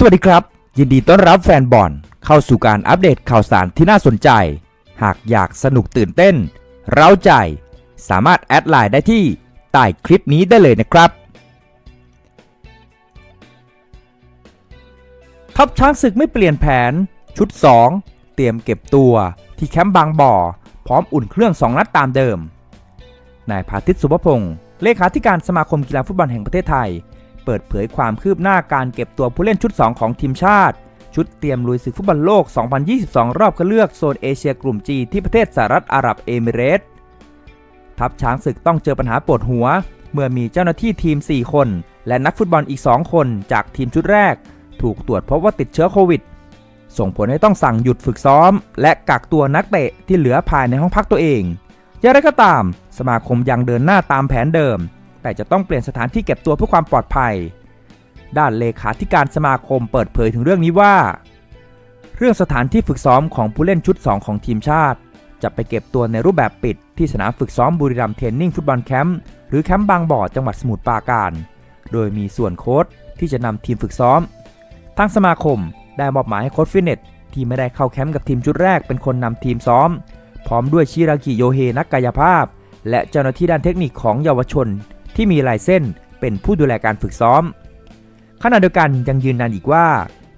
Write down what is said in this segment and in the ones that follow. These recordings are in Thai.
สวัสดีครับ ยินดีต้อนรับแฟนบอลเข้าสู่การอัปเดตข่าวสารที่น่าสนใจ หากอยากสนุกตื่นเต้น เร้าใจ สามารถแอดไลน์ได้ที่ใต้คลิปนี้ได้เลยนะครับ ทัพช้างศึกไม่เปลี่ยนแผน ชุด 2 เตรียมเก็บตัวที่แคมป์บางบ่อ พร้อมอุ่นเครื่อง 2 นัดตามเดิมนายพาทิตสุภพงศ์เลขาธิการสมาคมกีฬาฟุตบอลแห่งประเทศไทย เปิดเผยความคืบหน้าการเก็บตัวผู้เล่นชุด 2 ของทีมชาติ ชุดเตรียมลุยศึกฟุตบอลโลก 2022 รอบคัดเลือกโซนเอเชียกลุ่มจีที่ประเทศสหรัฐอาหรับเอมิเรตส์ทัพช้างศึกต้องเจอปัญหาปวดหัว เมื่อมีเจ้าหน้าที่ทีม 4 คน และนักฟุตบอลอีก 2 คนจากทีมชุดแรก ถูกตรวจพบว่าติดเชื้อโควิด ส่งผลให้ต้องสั่งหยุดฝึกซ้อม และกักตัวนักเตะที่เหลือภายในห้องพักตัวเองอย่างไรก็ตาม สมาคมยังเดินหน้าตามแผนเดิม แต่จะต้องเปลี่ยนสถานที่เก็บตัวเพื่อความปลอดภัย ด้านเลขาธิการสมาคมเปิดเผยถึงเรื่องนี้ว่า เรื่องสถานที่ฝึกซ้อมของผู้เล่นชุด 2 ของทีมชาติ จะไปเก็บตัวในรูปแบบปิด ที่สนามฝึกซ้อมบุรีรัมย์เทรนนิ่งฟุตบอลแคมป์หรือแคมป์บางบ่อจังหวัดสมุทรปราการ โดยมีส่วนโค้ชที่จะนำทีมฝึกซ้อมทางสมาคมได้มอบหมายให้โค้ชฟิตเนสที่ไม่ได้เข้าแคมป์กับทีมชุดแรกเป็นคนนำทีมซ้อม พร้อมด้วยชิรากิโยเฮนักกายภาพ และเจ้าหน้าที่ด้านเทคนิคของเยาวชน ที่มีลายเส้นเป็นผู้ดูแลการฝึกซ้อม ขณะเดียวกันยังยืนยันอีกว่า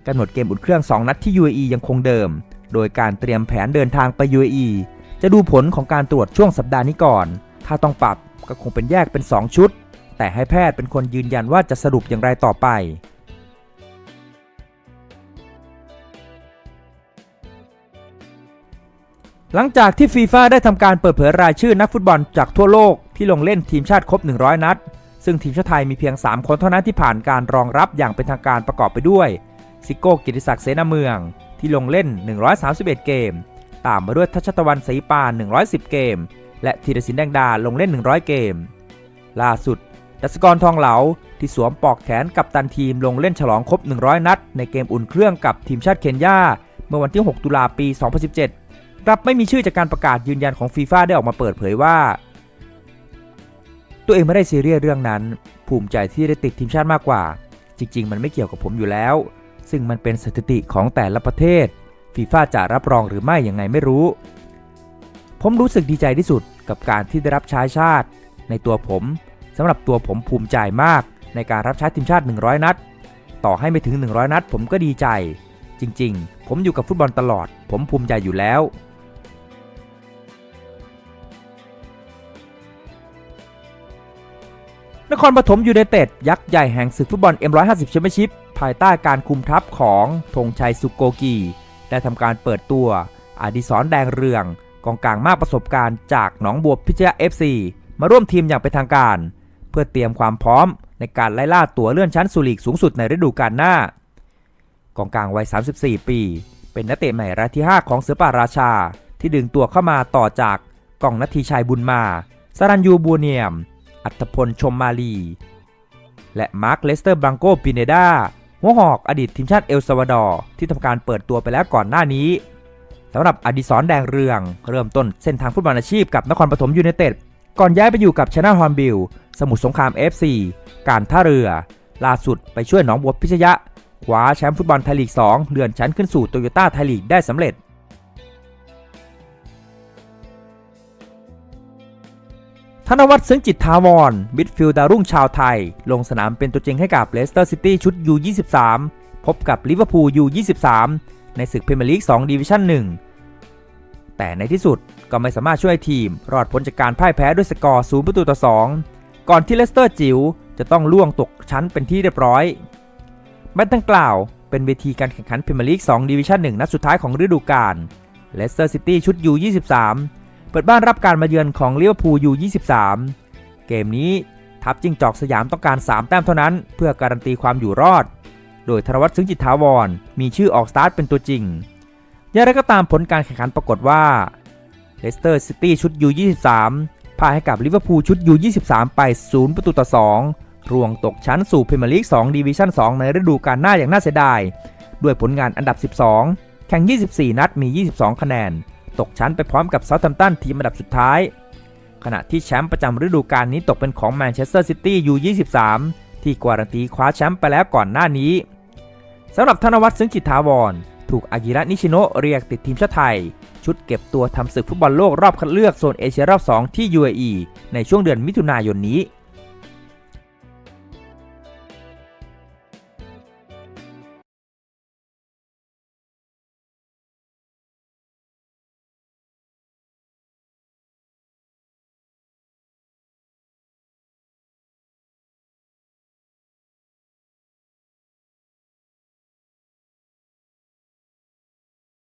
กำหนดเกมอุ่นเครื่อง 2 นัดที่ UAE ยังคงเดิม โดยการเตรียมแผนเดินทางไป UAE จะดูผลของการตรวจช่วงสัปดาห์นี้ก่อน ถ้าต้องปรับก็คงเป็นแยกเป็น 2 ชุด แต่ให้แพทย์เป็นคนยืนยันว่าจะสรุปอย่างไรต่อไปหลังจากที่ฟีฟ่าได้ทำการเปิดเผยรายชื่อนักฟุตบอลจากทั่วโลก ที่ลงเล่นทีมชาติครบ 100 นัด ซึ่งทีมชาติไทยมีเพียง 3 คนเท่านั้นที่ผ่านการรองรับอย่างเป็นทางการประกอบไปด้วย ซิโก้กิติศักดิ์เสนาเมือง ที่ลงเล่น 131 เกม ตามมาด้วยทัชตะวันศรีปาน 110 เกม และธีรศิลป์แดงดาลงเล่น 100 เกม ล่าสุดดัชกรทองเหลาที่สวมปลอกแขนกับตันทีมลงเล่นฉลองครบ 100 นัด ในเกมอุ่นเครื่องกับทีมชาติเคนยาเมื่อวันที่ 6 ตุลาปี 2017รับไม่มีชื่อจากการประกาศยืนยันของฟีฟ่าได้ออกมาเปิดเผยว่า ตัวเองไม่ได้ซีเรียสเรื่องนั้น ภูมิใจที่ได้ติดทีมชาติมากกว่า จริง ๆ มันไม่เกี่ยวกับผมอยู่แล้ว ซึ่งมันเป็นสถิติของแต่ละประเทศฟีฟ่าจะรับรองหรือไม่ยังไงไม่รู้ ผมรู้สึกดีใจที่สุดกับการที่ได้รับใช้ชาติ ในตัวผมสำหรับตัวผมภูมิใจมากในการรับใช้ทีมชาติ 100 นัด ต่อให้ไม่ถึง 100 นัด ผมก็ดีใจ จริง ๆ ผมอยู่กับฟุตบอลตลอด ผมภูมิใจอยู่แล้ว นครปฐมยูไนเต็ดยักษ์ใหญ่แห่งศึกฟุตบอล M150 แชมเปี้ยนชิพภายใต้การคุมทัพของธงชัยสุโกกี ได้ทำการเปิดตัวอดิศรแดงเรือง กองกลางมากประสบการณ์จากหนองบัวพิชยา FC มาร่วมทีมอย่างเป็นทางการ เพื่อเตรียมความพร้อมในการไล่ล่าตัวเลื่อนชั้นสู่ลีกสูงสุดในฤดูกาลหน้า กองกลางวัย 34 ปี เป็นนักเตะใหม่รายที่ 5 ของเสือป่าราชา ที่ดึงตัวเข้ามาต่อจากกองนัทีชัยบุญมาสรัญยูบัวเนียม อัตพลชมมาลี และมาร์คเลสเตอร์บังโกปิเนดาหัวหอกอดีตทีมชาติเอลซาวาดอร์ที่ทำการเปิดตัวไปแล้วก่อนหน้านี้สำหรับอดิศรแดงเรือง เริ่มต้นเส้นทางฟุตบอลอาชีพกับนครปฐมยูไนเต็ดก่อนย้ายไปอยู่กับชนะฮอนบิล สมุทรสงคราม FC การท่าเรือ ล่าสุดไปช่วยหนองบัวพิชยะคว้าแชมป์ฟุตบอลไทยลีก 2เลื่อนชั้นขึ้นสู่โตโยต้าไทยลีกได้สำเร็จ ธนวัฒน์ซึ้งจิตทาวรมิดฟิลด์ดาวรุ่งชาวไทย ลงสนามเป็นตัวจริงให้กับเลสเตอร์ซิตี้ชุด U23 พบกับลิเวอร์พูล U23 ในศึกพรีเมียร์ลีก 2 ดิวิชั่น 1 แต่ในที่สุดก็ไม่สามารถช่วยทีม รอดพ้นจากการพ่ายแพ้ด้วยสกอร์ 0 ประตูต่อ 2 ก่อนที่เลสเตอร์จิ๋วจะต้องล่วงตกชั้นเป็นที่เรียบร้อยแมตช์ดังกล่าวเป็นเวทีการแข่งขันพรีเมียร์ลีก 2 ดิวิชั่น 1 นัดสุดท้ายของฤดูกาลเลสเตอร์ซิตี้ชุด U23 เปิดบ้านรับการมาเยือนของลิเวอร์พูลยู23 เกมนี้ทัพจิ้งจอกสยามต้องการ 3 แต้มเท่านั้น เพื่อการันตีความอยู่รอด โดยธนวัฒน์ซึ้งจิตถาวร มีชื่อออกสตาร์ทเป็นตัวจริง อย่างไรก็ตามผลการแข่งขันปรากฏว่าเลสเตอร์ซิตี้ชุดยู23พ่ายให้กับลิเวอร์พูลชุดยู23ไป 0 ประตูต่อ 2รวงตกชั้นสู่พรีเมียร์ลีก2ดิวิชั่น 2 ในฤดูกาลหน้าอย่างน่าเสียดาย ด้วยผลงานอันดับ 12 แข่ง 24 นัดมี 22 คะแนน ตกชั้นไปพร้อมกับเซาท์แฮมป์ตันทีมอันดับสุดท้าย ขณะที่แชมป์ประจำฤดูกาลนี้ตกเป็นของแมนเชสเตอร์ซิตี้ยู23ที่กวารันตีคว้าแชมป์ไปแล้วก่อนหน้านี้สำหรับธนวัฒน์ซึ้งจิตถาวร ถูกอากิระนิชิโนะเรียกติดทีมชาติไทย ชุดเก็บตัวทำศึกฟุตบอลโลกรอบคัดเลือกโซนเอเชียรอบ 2 ที่ UAE ในช่วงเดือนมิถุนายนนี้